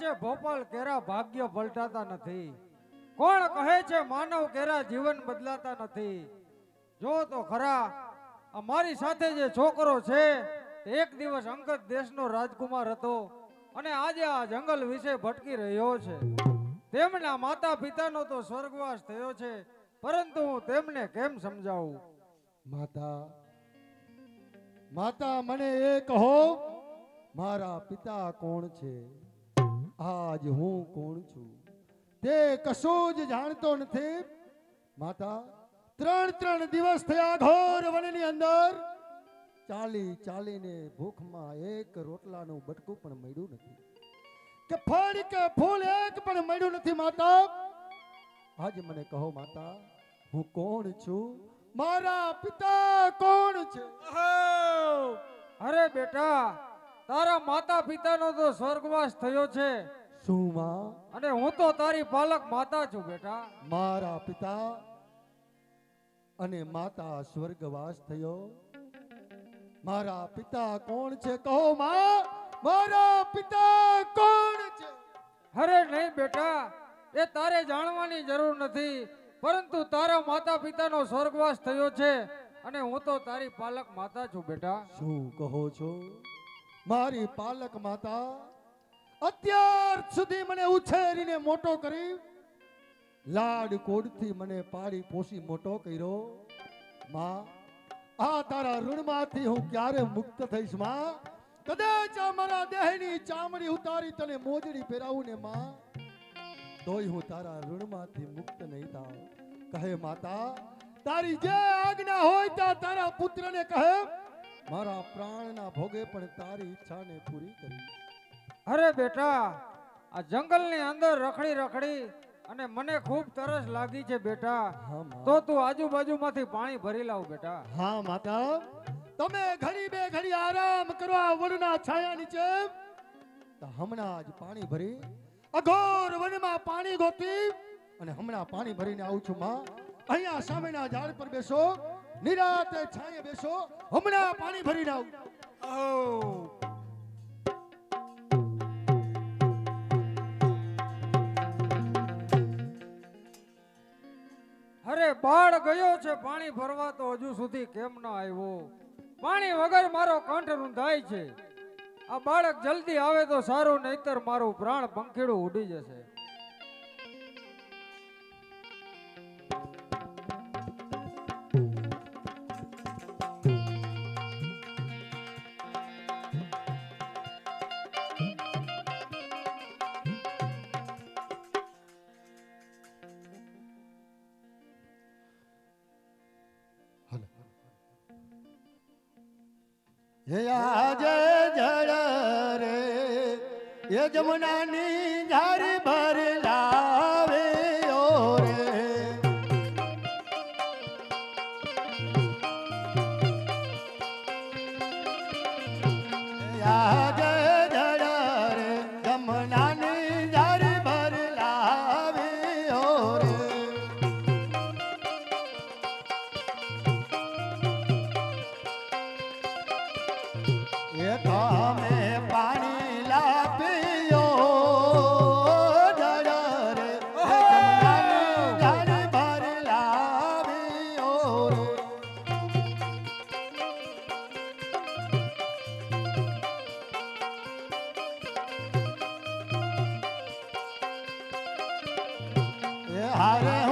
છે, ભોપાલ કેરા ભાગ્ય પલટાતા નથી. કોણ કહે છે, માનવ કેરા જીવન બદલાતા નથી. જો તો ખરા અમારી સાથે જે છોકરો છે એક દિવસ અંગત દેશનો રાજકુમાર હતો અને આજે આ જંગલ વિશે ભટકી રહ્યો છે. તેમના માતા પિતાનો તો સ્વર્ગવાસ થયો છે, પરંતુ હું તેમને કેમ સમજાવું? માતા માતા, મને એ કહો, મારા પિતા કોણ છે? આજ હું કોણ છું? તે કશું જ જાણતો નથી. માતા, ત્રણ ત્રણ દિવસ થયા ઘોર વનની અંદર. ચાલી ચાલીને ભૂખમાં એક રોટલાનું બટકું પણ મળ્યું નથી. કે ફળ કે ફૂલ એક પણ મળ્યું નથી, માતા. આજ મને કહો, માતા, હું કોણ છું? મારા પિતા કોણ છે? અરે બેટા, તારા માતા પિતાનો તો સ્વર્ગવાસ થયો છે. શું માં અને હું તો તારી પાલક માતા છું બેટા. મારા પિતા અને માતા સ્વર્ગવાસ થયો. મારા પિતા કોણ છે કહો માં? મારા પિતા કોણ છે? અરે નહીં બેટા એ તારે જાણવાની જરૂર નથી પરંતુ તારા માતા પિતાનો સ્વર્ગવાસ થયો છે અને હું તો તારી પાલક માતા છું બેટા. શું કહો છો? મારી પાલક માતા અત્યાર સુધી મને ઉછેરીને મોટો કરી લાડ કોડથી મને પાડી પોષી મોટો કર્યો. માં, આ તારા ઋણમાંથી હું ક્યારે મુક્ત થઈશ, માં? કદાચ આ મારા દેહની ચામડી ઉતારી તને મોજડી પહેરાવું ને, માં? તોય હું તારા ઋણમાંથી મુક્ત નહીં થાવ કહે, માતા, તારી જે આજ્ઞા હોય ત્યાં તારા પુત્રને કહે, મારા પ્રાણના ભોગે પણ તારી ઈચ્છાને પૂરી કરી. અરે બેટા આ જંગલની અંદર રખડી રખડી અને મને ખૂબ તરસ લાગી છે બેટા. તો તું આજુબાજુમાંથી પાણી ભરી લાવ બેટા. હા માતા. તમે ઘડી બે ઘડી આરામ કરો આ વનના છાયા નીચે. હમણાં જ પાણી ભરી અઘોર વનમાં પાણી ગોતી અને હમણાં પાણી ભરીને આવું છું માં. અહીંયા સામેના ઝાડ પર બેસો નિરાતે છાયે બેસો હમણાં પાણી ભરીને આવું. અરે બાળ ગયો છે, પાણી ભરવા તો હજુ સુધી કેમ ન આવ્યો? પાણી વગર મારો કંઠ રૂંધાય છે. આ બાળક જલ્દી આવે તો સારું, નહીતર મારું પ્રાણ પંખીડું ઉડી જશે. હે આજે જળ રે એ જમુનાની હારે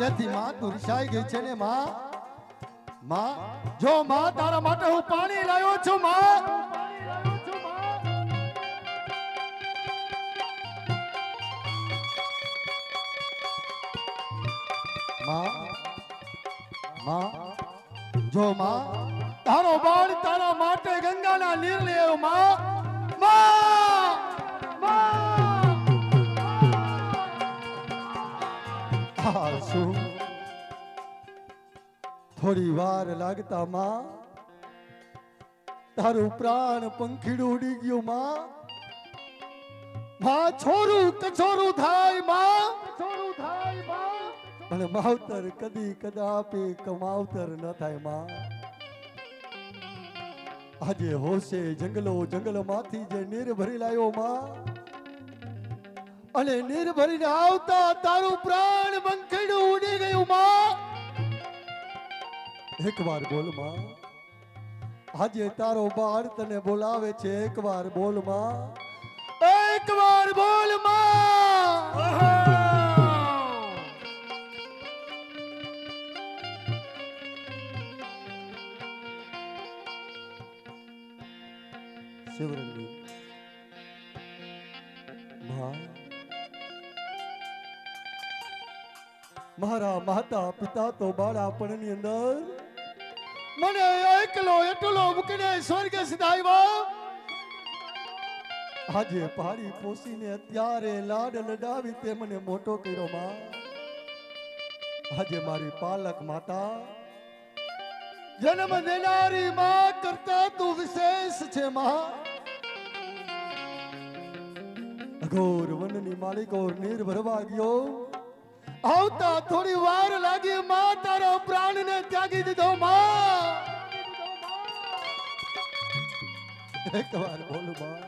તેથી માં તું રિસાઈ ગઈ છે ને માં? માં, જો માં, તારા માટે હું પાણી લાવ્યો છું, માં. માં જો માં, તારો બાળ તારા માટે ગંગાના નીર લેવમાં. માં! આ થોડી વાર લાગતા માં તારું પ્રાણ પંખીડું ઉડી ગયું માં. માં છોરું કછોરું થાયમાં. છોરું થાયમાં. અને માવતર કદી કદાપે કમાવતર ન થાયમાં. આજે હોશે જંગલો જંગલમાંથી જે નીર ભરી લાયો માં. અને નીર આવતા તારું પ્રાણ બંખેડું ઉડી ગયું, માં. એકવાર બોલ, માં. આજે તારો બાળ તને બોલાવે છે. એકવાર બોલ, માં. એકવાર બોલ, માં. મારા માતા પિતા તો બાળાપણની અંદર મને એકલો એટલો મૂકીને સ્વર્ગ સિધાવ્યો આજે પાડી પોસીને અત્યારે લાડ લડાવી તે મને મોટો કર્યો માં. આજે મારી પાલક માતા જન્મ દેનારી માં કરતા તું વિશેષ છે માં. અઘોર વનની માલિકો નીર ભરવા ગયો આવતા થોડી વાર લાગી માં તારા પ્રાણ ને ત્યાગી દીધો માં. બોલમાં.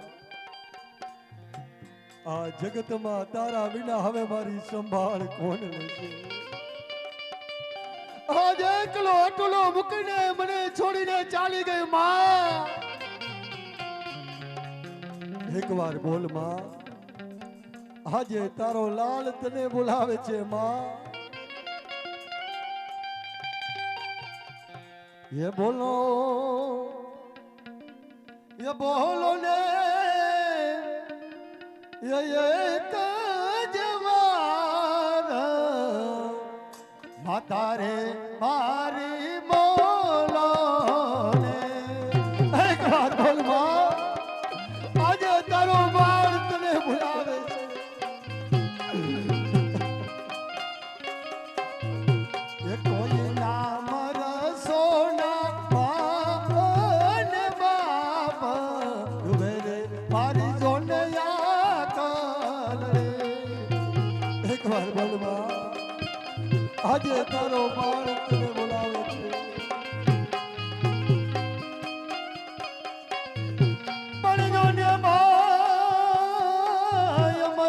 આ જગતમાં તારા વિના હવે મારી સંભાળ કોણ લેશે? આજ એકલો અટલો મૂકીને મને છોડીને ચાલી ગઈ માં. એક વાર બોલમાં. આજે તારો લાલ તને બોલાવે છે માં. એ બોલો એ બોલો ને, એ એક જવાન માતા રે મારી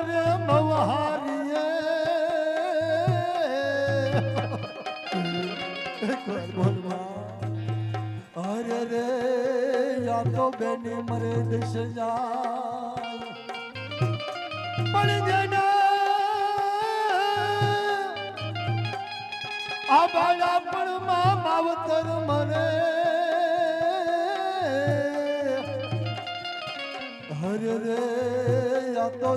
મરે મવહારીએ અરે રે, યા તો બેની મરે દેશ જા પણ જેના આ બાળા પણ માવતર મરે. હરે રે તો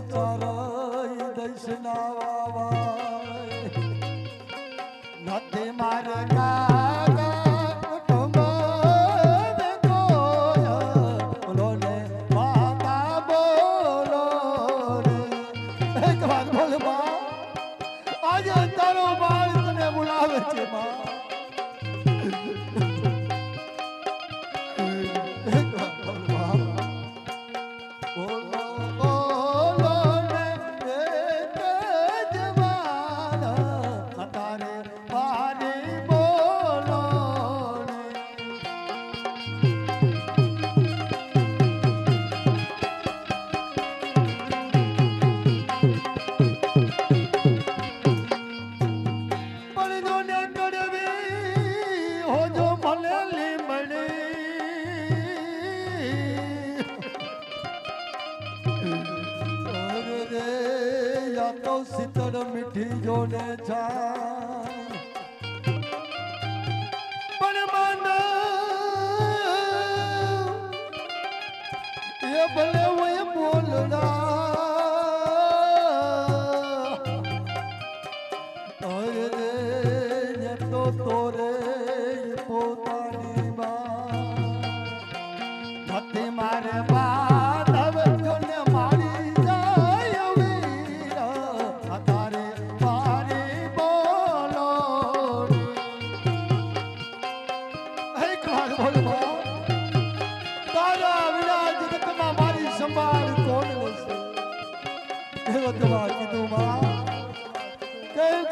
નથી માર કોય બોલો ને માતા બોલો રે એક વાર બોલમાં આજે તારો બાળ બોલાવે છે માં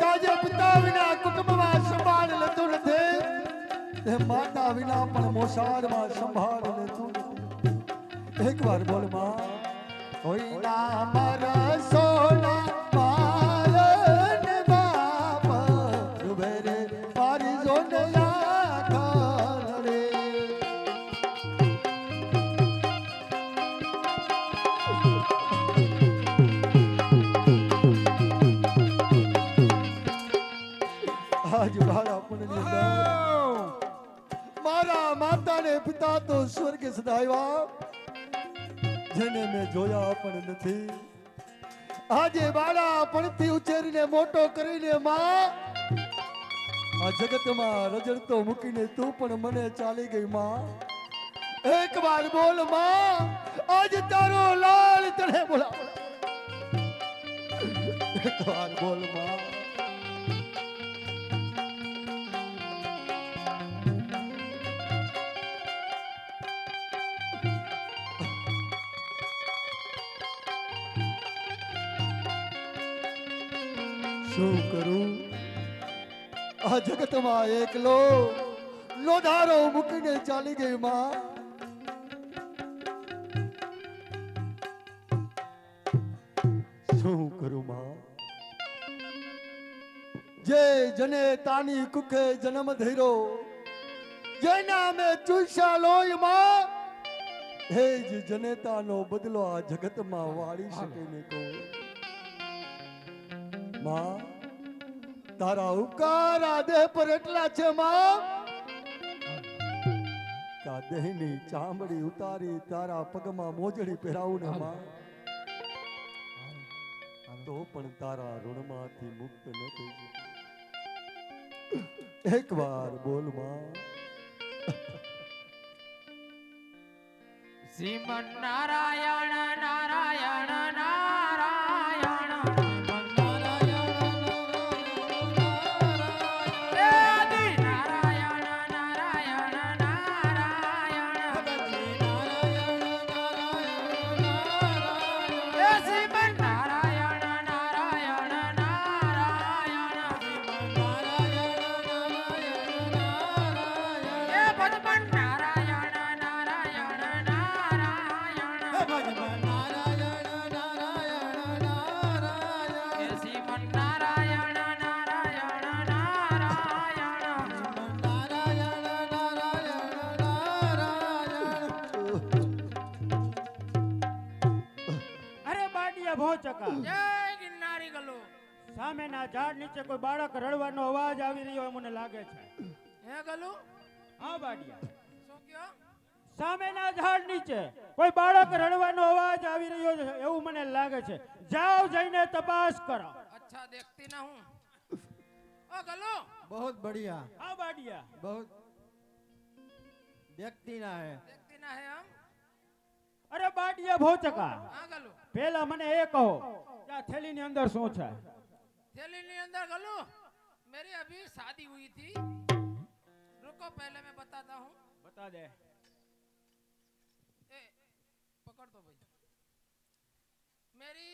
કાજે પિતા વિના કુટુંબમાં સંભાળ લેતું નથી. માતા વિના પણ મોસાળમાં સંભાળ લેતું નથી. એક વાર બોલમાં કોઈ ના મર સોના મારા માતા ને પિતા તો સ્વર્ગ સદાવ્યા જેને મેં જોયા પણ નથી. આજે બાળા પણથી ઉછેરીને મોટો કરીને માં. આ જગતમાં રજડતો મૂકીને તું પણ મને ચાલી ગઈ માં. એક વાર બોલમાં, આજ તારો લાલ તને બોલા. એક વાર બોલમાં. શું કરું આ જગતમાં એકલો લોધારો મૂકીને ચાલી ગઈ માં શું કરું માં જે જને તાની કુખે જન્મ ધર્યો જેના મેં ચૂસ્યા લોહી માં હે જ જનેતાનો બદલો આ જગતમાં વાળી શકે ને કોઈ માં? તારા ઉપકાર આદે પર એટલા છે માં? કા દેહની ચામડી ઉતારી તારા પગમાં મોજડી પહેરાવું ને માં? તો પણ તારા ઋણમાંથી મુક્ત ન થઈ શકે. એક વાર બોલમાં. શ્રીમન નારાયણ સામેના ઝાડ નીચે કોઈ બાળક રડવાનો અવાજ આવી રહ્યો મને લાગે છે. હે ગલો? હા બાડિયા. શું કયો? સામેના ઝાડ નીચે કોઈ બાળક રડવાનો અવાજ આવી રહ્યો છે એવું મને લાગે છે. જાઓ જઈને તપાસ કરો. અચ્છા દેખતી ના હું. ઓ ગલો. બહુત બઢિયા. હા બાડિયા. બહુત વ્યક્તિ ના હે. વ્યક્તિ ના હે હમ અરે બાડિયા ભોચકા हाँ गलो પેલા મને એ કહો કે આ થેલીની અંદર શું છે थैली नहीं अंदर गलो मेरी अभी शादी हुई थी रुको पहले मैं बताता हूँ બતા દે ए पकड़ दो भाई मेरी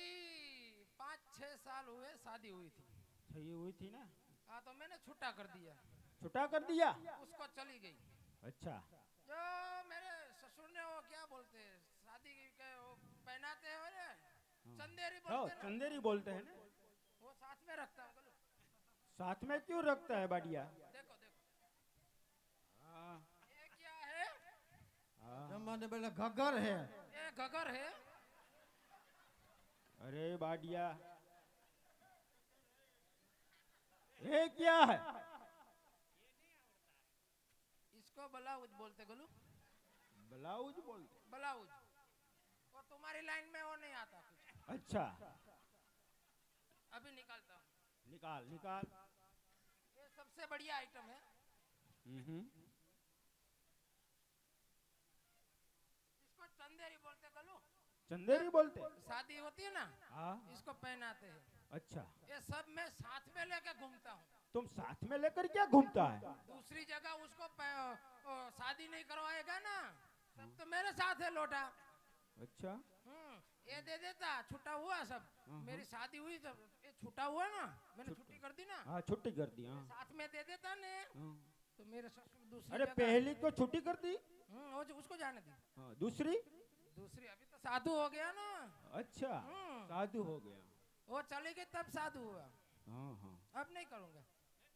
पाँच छह साल हुए शादी हुई थी થઈ हुई थी ना हाँ तो मैंने छुट्टा कर दिया छुट्टा कर दिया उसको चली गई अच्छा जो मेरे ससुर ने वो क्या बोलते हैं शादी की के वो पहनाते हैं ना चंदेरी हाँ बोलते हैं चंदेरी बोलते हैं वो साथ में रखता हूँ साथ में क्यों रखता है बाडिया देखो देखो। हाँ। ये क्या है? हाँ। जमाने घगर है। ये घगर है? अरे बाडिया ये क्या है? इसको ब्लाउज बोलते गोलू ब्लाउज बोलते ब्लाउज। तुम्हारी लाइन में वो नहीं आता कुछ। अच्छा। अभी निकालता हूँ। निकाल निकाल। ये सबसे बढ़िया आइटम है। हम्म इसको चंदेरी बोलते गोलू चंदेरी बोलते शादी होती है ना हाँ। इसको पहनाते हैं। अच्छा। ये सब मैं साथ में लेके घूमता हूँ। तुम साथ में लेकर क्या घूमता है? दूसरी जगह उसको शादी नहीं करवाएगा ना सब तो मेरे साथ है लोटा। अच्छा। ये दे देता छुट्टा हुआ सब। मेरी शादी हुई सब ये छुट्टा हुआ ना मैंने छुट्टी। कर दी ना। हाँ छुट्टी कर दी हाँ। साथ में दे देता ने। हाँ। तो मेरे ससुर दूसरी अरे पहली तो छुट्टी कर दी। हम्म, वो जो- उसको जाने दी। हाँ दूसरी? दूसरी अभी तो साधु हो गया ना। अच्छा हम्म, साधु हो गया। वो चली गई तब साधु हुआ। हाँ हाँ। अब नहीं करूँगा।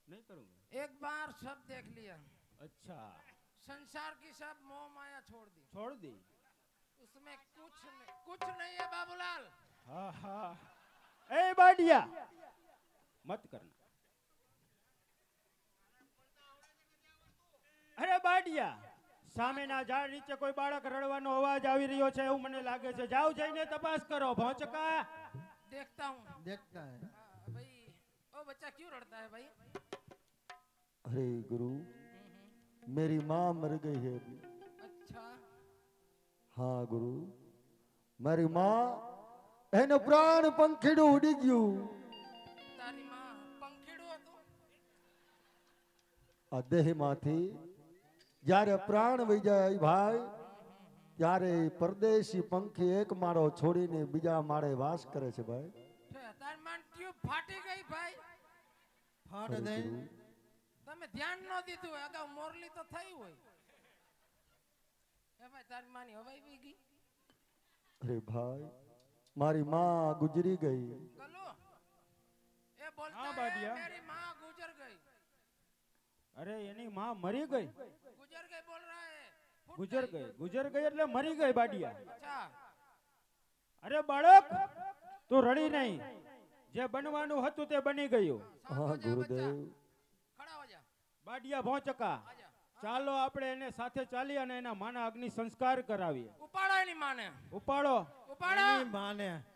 नहीं करूँगा? एक बार सब देख लिया। अच्छा। संसार की सब मोह माया छोड़ दी। छोड़ दी? उसमें कुछ नहीं कुछ नहीं है बाबूलाल हाँ हाँ ए बाडिया मत करना અરે બાડિયા સામેના ઝાડ નીચે કોઈ બાળક રડવાનો અવાજ આવી રહ્યો છે એવું મને લાગે છે જાઓ જઈને તપાસ કરો ભોંચકા देखता हूँ देखता है हाँ, भाई ओ बच्चा क्यों रड़ता है भाई अरे गुरु मेरी माँ मर गई है अभी अच्छा હા ગુરુ. મારી માં એનો પ્રાણ પંખીડું ઉડી ગયું. તારી માં પંખીડું હતું? આ દેહમાંથી જ્યારે પ્રાણ વહી જાય ભાઈ ત્યારે પરદેશી પંખી એક માળો છોડીને બીજા માળે વાસ કરે છે ભાઈ. ફાટી ગઈ ભાઈ. ફાટ ગઈ તમે ધ્યાન ન દીધું અગાઉ મોરલી તો થઈ હોય. અરે ભાઈ મારી માં ગુજરી ગઈ. અરે એની માં મરી ગઈ? ગુજર ગઈ બોલ ગુજર ગઈ. ગુજર ગઈ એટલે મરી ગઈ બાડિયા. અરે બાળક તું રડી નહીં. જે બનવાનું હતું તે બની ગયું. હા ગુરુદેવ. બાડિયા ભોંચકા. ચાલો આપણે એને સાથે ચાલી અને એના માના અગ્નિ સંસ્કાર કરાવીએ. ઉપાડો એની માને. ઉપાડો. ઉપાડો. माने